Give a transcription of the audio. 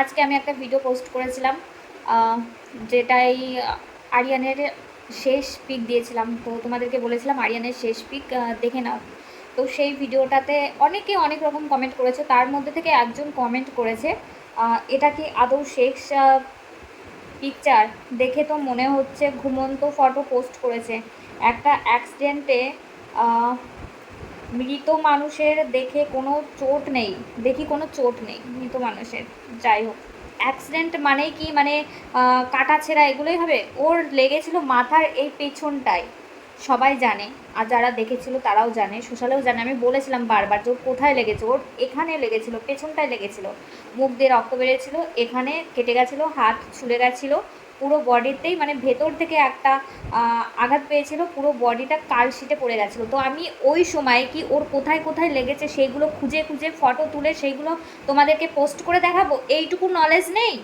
আজকে আমি একটা ভিডিও পোস্ট করেছিলাম যেটাই আরিয়ানের শেষ পিক দিয়েছিলাম। তো তোমাদেরকে বলেছিলাম আরিয়ানের শেষ পিক দেখে নাও। তো সেই ভিডিওটাতে অনেকে অনেক রকম কমেন্ট করেছে। তার মধ্যে থেকে একজন কমেন্ট করেছে এটা কি আদৌ শেষ পিকচার দেখে তো মনে হচ্ছে ঘুমন্ত ফটো পোস্ট করেছে। একটা অ্যাক্সিডেন্টে মৃত মানুষের দেখে কোনো চোট নেই, দেখি কোনো চোট নেই মৃত মানুষের। যাই হোক অ্যাক্সিডেন্ট মানে কি? মানে কাটা ছেঁড়া এগুলোই হবে? ওর লেগেছিল মাথার এই পেছনটায়। সবাই জানে, আর যারা দেখেছিল তারাও জানে, সোশ্যালেও জানে। আমি বলেছিলাম বারবার যে কোথায় লেগেছে, ওর এখানে লেগেছিল, পেছনটায় লেগেছিল। মুখ দিয়ে রক্ত বেরিয়েছিল, এখানে কেটে গেছিল, হাত ছুলে গেছিল, পুরো বডিতেই মানে ভেতর থেকে একটা আঘাত পেয়েছিল, পুরো বডিটা কালশিটে পড়ে গেছিল। তো আমি ওই সময় কি ওর কোথায় কোথায় লেগেছে সেইগুলো খুঁজে খুঁজে, ফটো তুলে সেইগুলো তোমাদেরকে পোস্ট করে দেখাবো? এইটুকু নলেজ নেই?